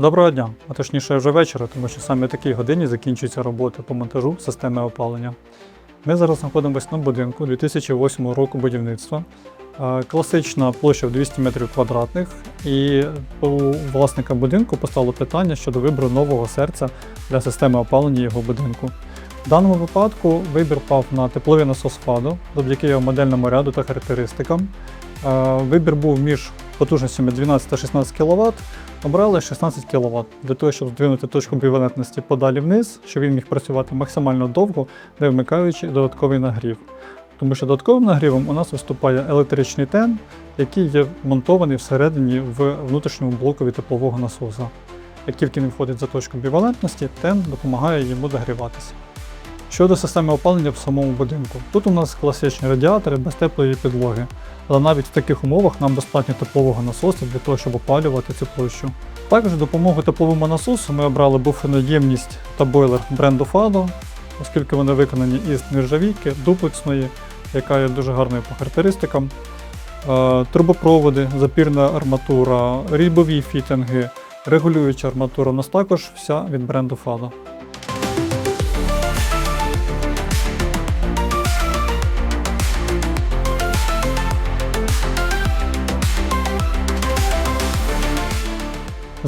Доброго дня, а точніше вже вечора, тому що саме о такій годині закінчується робота по монтажу системи опалення. Ми зараз знаходимося на будинку 2008 року будівництва. Е, Класична площа в 200 метрів квадратних, і у власника будинку постало питання щодо вибору нового серця для системи опалення його будинку. В даному випадку вибір пав на тепловий насос ФАДО завдяки його модельному ряду та характеристикам. Е, Вибір був між потужностями 12 та 16 кВт. Обрали 16 кВт для того, щоб здвинути точку бівалентності подалі вниз, щоб він міг працювати максимально довго, не вмикаючи додатковий нагрів. Тому що додатковим нагрівом у нас виступає електричний тен, який є вмонтований всередині в внутрішньому блокові теплового насоса. Як тільки він входить за точку бівалентності, тен допомагає йому догріватися. Щодо системи опалення в самому будинку, тут у нас класичні радіатори без теплої підлоги, але навіть в таких умовах нам достатньо теплового насосу для того, щоб опалювати цю площу. Також за допомогою теплового насосу ми обрали буферну ємність та бойлер бренду FADO, оскільки вони виконані із нержавійки, дуплексної, яка є дуже гарною по характеристикам. Е, Трубопроводи, запірна арматура, різьбові фітинги, регулююча арматура у нас також вся від бренду FADO.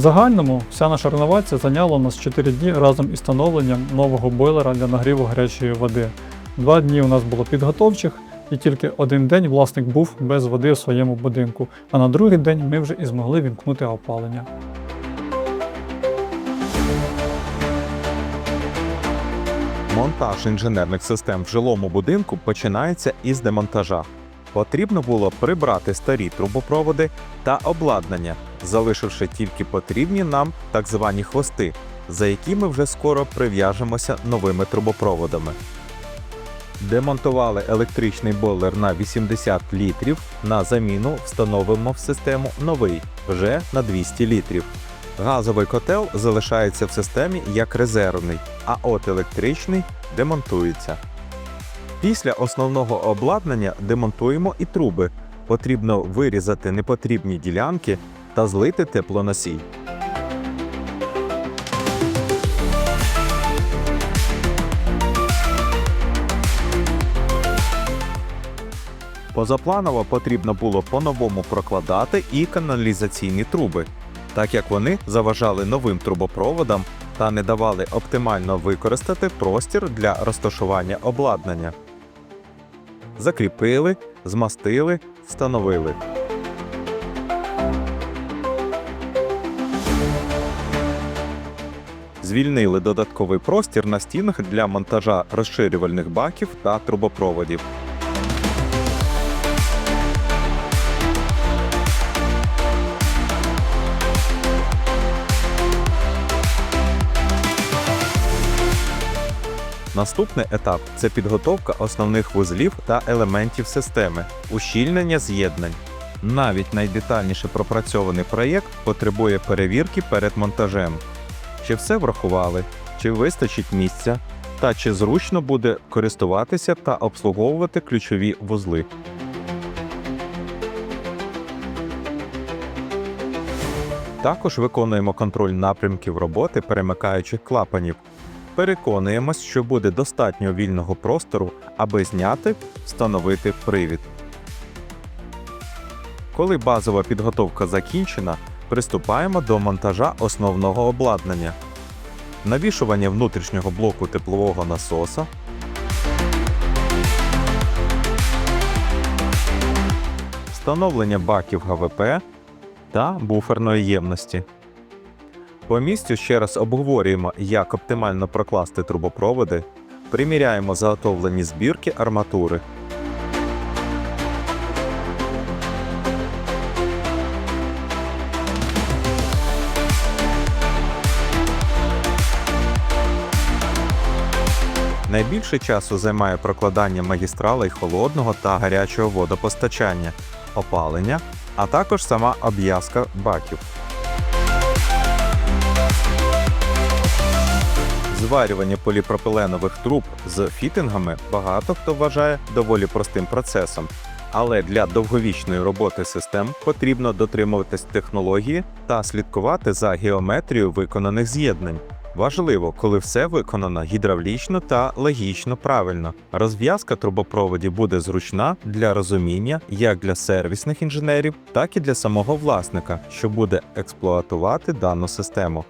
Загальному вся наша реновація зайняла нас 4 дні разом із встановленням нового бойлера для нагріву гарячої води. Два дні у нас було підготовчих, і тільки один день власник був без води у своєму будинку. А на другий день ми вже і змогли вімкнути опалення. Монтаж інженерних систем в жилому будинку починається із демонтажа. Потрібно було прибрати старі трубопроводи та обладнання, залишивши тільки потрібні нам так звані хвости, за які ми вже скоро прив'яжемося новими трубопроводами. Демонтували електричний бойлер на 80 літрів. На заміну встановимо в систему новий вже на 200 літрів. Газовий котел залишається в системі як резервний, а от електричний демонтується. Після основного обладнання демонтуємо і труби. Потрібно вирізати непотрібні ділянки та злити теплоносій. Позапланово потрібно було по-новому прокладати і каналізаційні труби, так як вони заважали новим трубопроводам та не давали оптимально використати простір для розташування обладнання. Закріпили, змастили, встановили. Звільнили додатковий простір на стінах для монтажа розширювальних баків та трубопроводів. Наступний етап це підготовка основних вузлів та елементів системи, ущільнення з'єднань. Навіть найдетальніше пропрацьований проєкт потребує перевірки перед монтажем. Чи все врахували, чи вистачить місця, та чи зручно буде користуватися та обслуговувати ключові вузли. Також виконуємо контроль напрямків роботи перемикаючих клапанів. Переконуємось, що буде достатньо вільного простору, аби зняти, встановити привід. Коли базова підготовка закінчена, приступаємо до монтажа основного обладнання. Навішування внутрішнього блоку теплового насоса. Встановлення баків ГВП та буферної ємності. По місцю ще раз обговорюємо, як оптимально прокласти трубопроводи, приміряємо заготовлені збірки арматури. Найбільше часу займає прокладання магістралей холодного та гарячого водопостачання, опалення, а також сама обв'язка баків. Зварювання поліпропиленових труб з фітингами багато хто вважає доволі простим процесом. Але для довговічної роботи систем потрібно дотримуватись технології та слідкувати за геометрією виконаних з'єднань. Важливо, коли все виконано гідравлічно та логічно правильно. Розв'язка трубопроводів буде зручна для розуміння як для сервісних інженерів, так і для самого власника, що буде експлуатувати дану систему.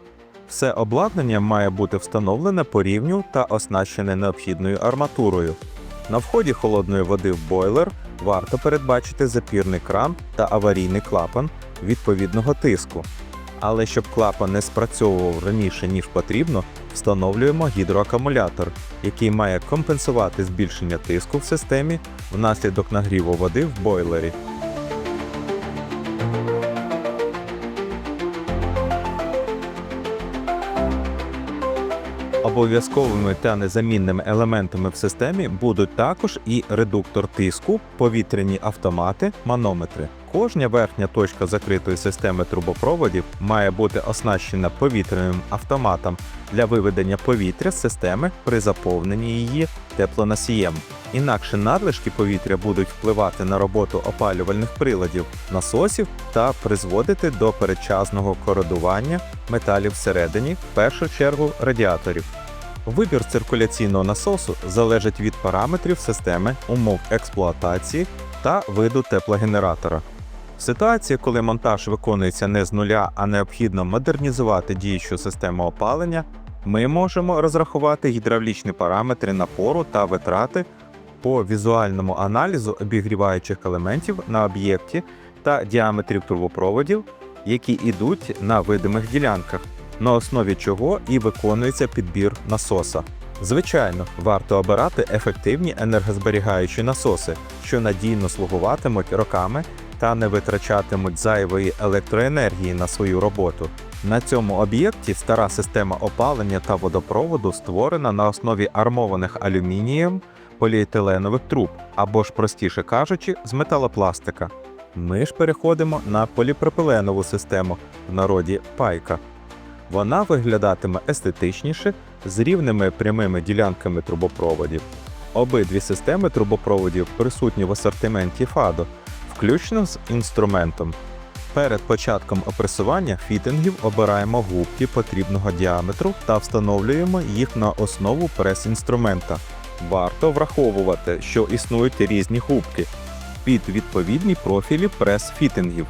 Все обладнання має бути встановлене по рівню та оснащене необхідною арматурою. На вході холодної води в бойлер варто передбачити запірний кран та аварійний клапан відповідного тиску. Але щоб клапан не спрацьовував раніше, ніж потрібно, встановлюємо гідроакумулятор, який має компенсувати збільшення тиску в системі внаслідок нагріву води в бойлері. Обов'язковими та незамінними елементами в системі будуть також і редуктор тиску, повітряні автомати, манометри. Кожна верхня точка закритої системи трубопроводів має бути оснащена повітряним автоматом для виведення повітря з системи при заповненні її теплоносієм. Інакше надлишки повітря будуть впливати на роботу опалювальних приладів, насосів та призводити до передчасного кородування металів всередині, в першу чергу радіаторів. Вибір циркуляційного насосу залежить від параметрів системи, умов експлуатації та виду теплогенератора. В ситуації, коли монтаж виконується не з нуля, а необхідно модернізувати діючу систему опалення, ми можемо розрахувати гідравлічні параметри напору та витрати по візуальному аналізу обігріваючих елементів на об'єкті та діаметрів трубопроводів, які йдуть на видимих ділянках, на основі чого і виконується підбір насоса. Звичайно, варто обирати ефективні енергозберігаючі насоси, що надійно слугуватимуть роками та не витрачатимуть зайвої електроенергії на свою роботу. На цьому об'єкті стара система опалення та водопроводу створена на основі армованих алюмінієм поліетиленових труб, або ж простіше кажучи, з металопластика. Ми ж переходимо на поліпропиленову систему в народі пайка. Вона виглядатиме естетичніше з рівними прямими ділянками трубопроводів. Обидві системи трубопроводів присутні в асортименті FADO, включно з інструментом. Перед початком опресування фітингів обираємо губки потрібного діаметру та встановлюємо їх на основу прес-інструмента. Варто враховувати, що існують різні губки під відповідні профілі прес-фітингів.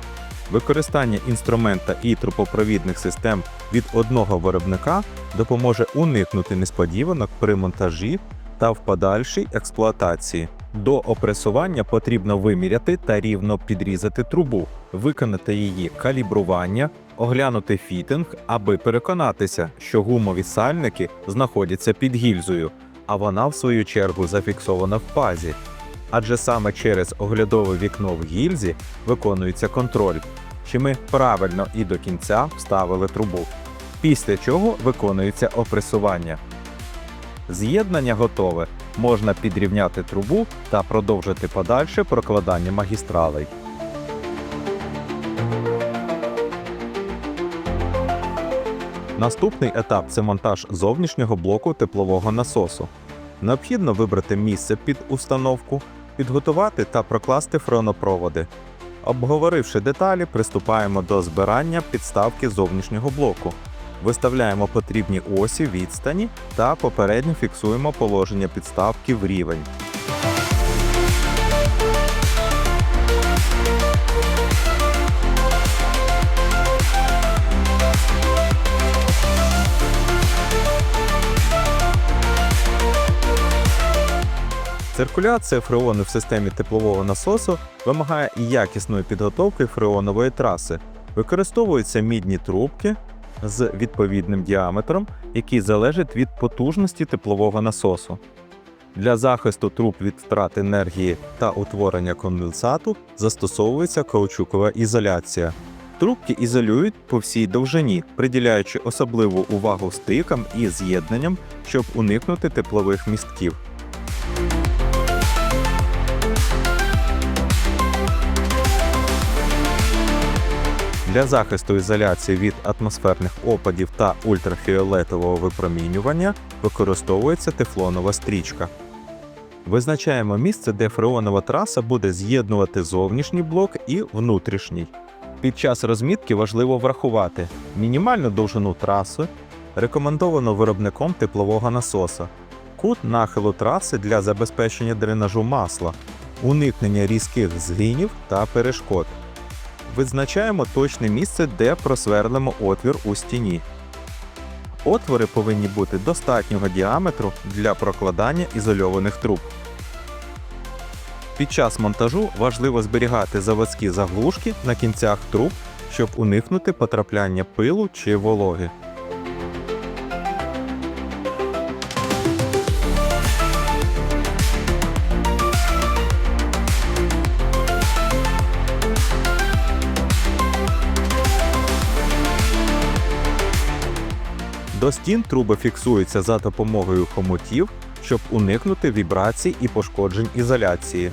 Використання інструмента і трубопровідних систем від одного виробника допоможе уникнути несподіванок при монтажі та в подальшій експлуатації. До опресування потрібно виміряти та рівно підрізати трубу, виконати її калібрування, оглянути фітинг, аби переконатися, що гумові сальники знаходяться під гільзою, а вона в свою чергу зафіксована в пазі. Адже саме через оглядове вікно в гільзі виконується контроль, чи ми правильно і до кінця вставили трубу. Після чого виконується опресування. З'єднання готове. Можна підрівняти трубу та продовжити подальше прокладання магістралей. Наступний етап це монтаж зовнішнього блоку теплового насосу. Необхідно вибрати місце під установку, підготувати та прокласти фронопроводи. Обговоривши деталі, приступаємо до збирання підставки зовнішнього блоку. Виставляємо потрібні осі відстані та попередньо фіксуємо положення підставки в рівень. Циркуляція фреону в системі теплового насосу вимагає якісної підготовки фреонової траси. Використовуються мідні трубки з відповідним діаметром, який залежить від потужності теплового насосу. Для захисту труб від втрат енергії та утворення конденсату застосовується каучукова ізоляція. Трубки ізолюють по всій довжині, приділяючи особливу увагу стикам і з'єднанням, щоб уникнути теплових містків. Для захисту ізоляції від атмосферних опадів та ультрафіолетового випромінювання використовується тефлонова стрічка. Визначаємо місце, де фреонова траса буде з'єднувати зовнішній блок і внутрішній. Під час розмітки важливо врахувати мінімальну довжину траси, рекомендовано виробником теплового насоса, кут нахилу траси для забезпечення дренажу масла, уникнення різких згинів та перешкод. Визначаємо точне місце, де просверлимо отвір у стіні. Отвори повинні бути достатнього діаметру для прокладання ізольованих труб. Під час монтажу важливо зберігати заводські заглушки на кінцях труб, щоб уникнути потрапляння пилу чи вологи. До стін труби фіксуються за допомогою хомутів, щоб уникнути вібрацій і пошкоджень ізоляції.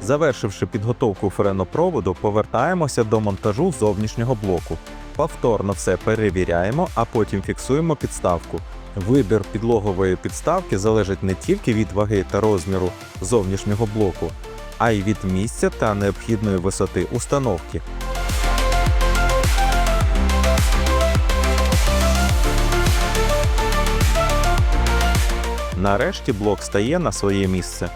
Завершивши підготовку френопроводу, повертаємося до монтажу зовнішнього блоку. Повторно все перевіряємо, а потім фіксуємо підставку. Вибір підлогової підставки залежить не тільки від ваги та розміру зовнішнього блоку, а й від місця та необхідної висоти установки. Нарешті блок стає на своє місце.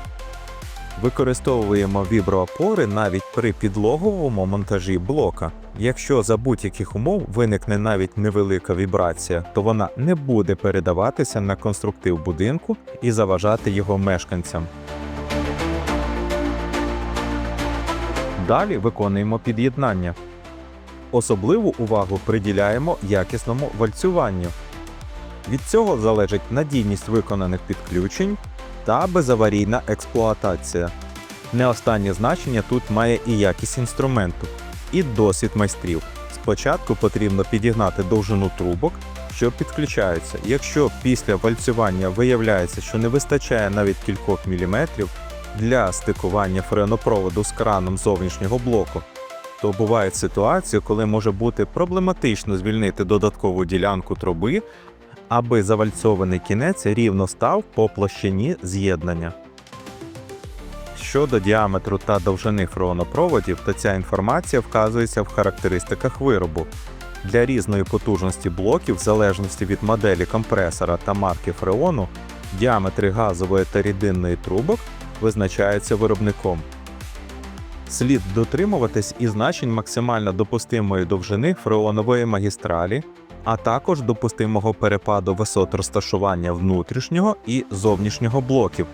Використовуємо віброопори навіть при підлоговому монтажі блока. Якщо за будь-яких умов виникне навіть невелика вібрація, то вона не буде передаватися на конструктив будинку і заважати його мешканцям. Далі виконуємо під'єднання. Особливу увагу приділяємо якісному вальцюванню. Від цього залежить надійність виконаних підключень та безаварійна експлуатація. Не останнє значення тут має і якість інструменту, і досвід майстрів. Спочатку потрібно підігнати довжину трубок, що підключаються. Якщо після вальцювання виявляється, що не вистачає навіть кількох міліметрів для стикування френопроводу з краном зовнішнього блоку, то бувають ситуації, коли може бути проблематично звільнити додаткову ділянку труби аби завальцований кінець рівно став по площині з'єднання. Щодо діаметру та довжини фреонопроводів, то ця інформація вказується в характеристиках виробу. Для різної потужності блоків, в залежності від моделі компресора та марки фреону, діаметри газової та рідинної трубок визначаються виробником. Слід дотримуватись і значень максимально допустимої довжини фреонової магістралі, а також допустимого перепаду висот розташування внутрішнього і зовнішнього блоків.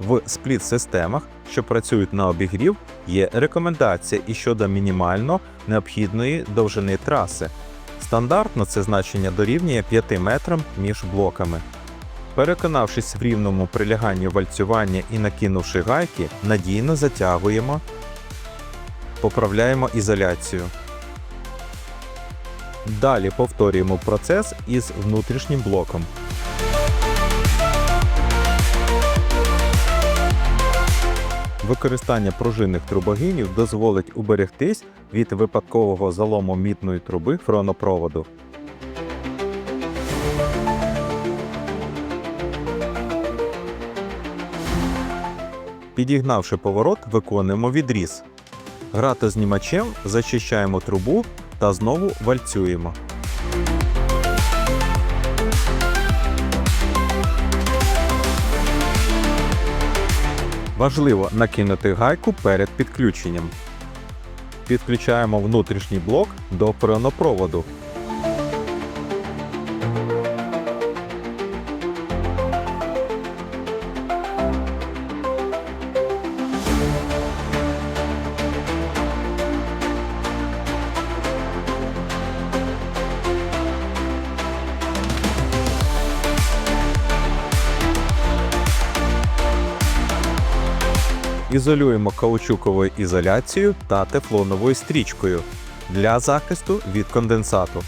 В спліт-системах, що працюють на обігрів, є рекомендація і щодо мінімально необхідної довжини траси. Стандартно це значення дорівнює 5 метрам між блоками. Переконавшись в рівному приляганні вальцювання і накинувши гайки, надійно затягуємо, поправляємо ізоляцію. Далі повторюємо процес із внутрішнім блоком. Використання пружинних трубогинів дозволить уберегтись від випадкового залому мідної труби фронопроводу. Підігнавши поворот, виконуємо відріз. Гратознімачем зачищаємо трубу та знову вальцюємо. Важливо накинути гайку перед підключенням. Підключаємо внутрішній блок до перенопроводу. Ізолюємо каучуковою ізоляцією та тефлоновою стрічкою для захисту від конденсату.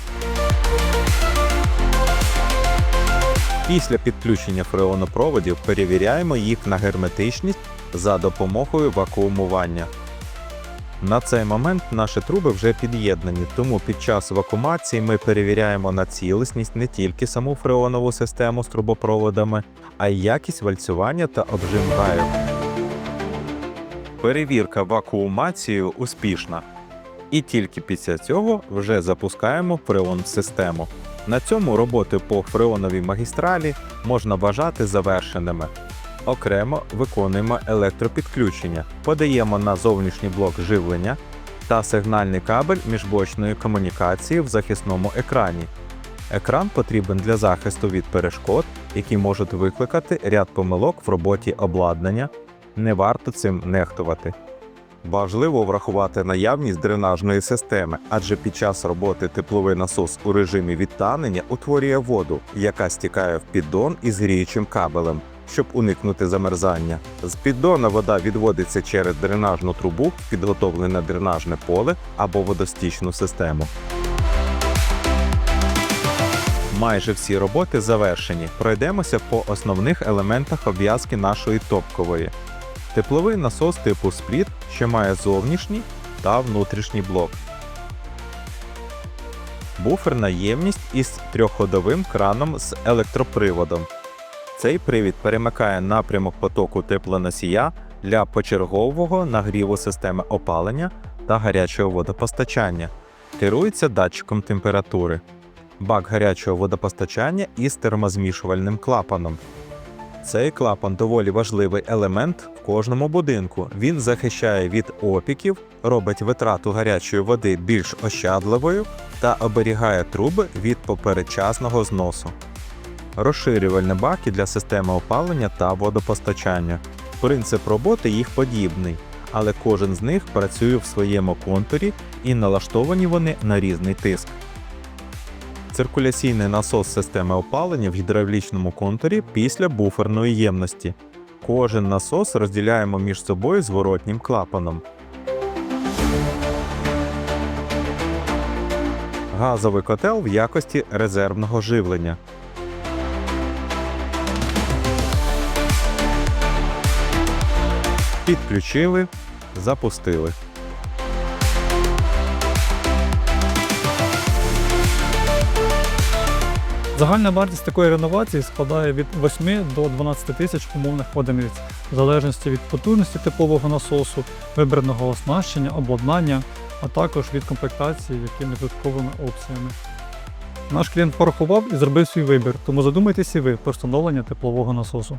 Після підключення фреонопроводів перевіряємо їх на герметичність за допомогою вакуумування. На цей момент наші труби вже під'єднані, тому під час вакуумації ми перевіряємо на цілісність не тільки саму фреонову систему з трубопроводами, а й якість вальцювання та обжим гайок. Перевірка вакуумацією успішна. І тільки після цього вже запускаємо фреон систему. На цьому роботи по фреоновій магістралі можна вважати завершеними. Окремо виконуємо електропідключення, подаємо на зовнішній блок живлення та сигнальний кабель міжбочної комунікації в захисному екрані. Екран потрібен для захисту від перешкод, які можуть викликати ряд помилок в роботі обладнання. Не варто цим нехтувати. Важливо врахувати наявність дренажної системи, адже під час роботи тепловий насос у режимі відтанення утворює воду, яка стікає в піддон із гріючим кабелем, щоб уникнути замерзання. З піддона вода відводиться через дренажну трубу, підготовлене дренажне поле або водостічну систему. Майже всі роботи завершені. Пройдемося по основних елементах обв'язки нашої топкової. Тепловий насос типу спліт, що має зовнішній та внутрішній блок. Буферна ємність із трьохходовим краном з електроприводом. Цей привід перемикає напрямок потоку теплоносія для почергового нагріву системи опалення та гарячого водопостачання. Керується датчиком температури. Бак гарячого водопостачання із термозмішувальним клапаном. Цей клапан доволі важливий елемент в кожному будинку. Він захищає від опіків, робить витрату гарячої води більш ощадливою та оберігає труби від попередчасного зносу. Розширювальні баки для системи опалення та водопостачання. Принцип роботи їх подібний, але кожен з них працює в своєму контурі і налаштовані вони на різний тиск. Циркуляційний насос системи опалення в гідравлічному контурі після буферної ємності. Кожен насос розділяємо між собою зворотнім клапаном. Газовий котел в якості резервного живлення. Підключили, запустили. Загальна вартість такої реновації складає від 8 до 12 тисяч умовних одиниць, в залежності від потужності теплового насосу, вибраного оснащення, обладнання, а також від комплектації якими додатковими опціями. Наш клієнт порахував і зробив свій вибір, тому задумайтесь і ви про встановлення теплового насосу.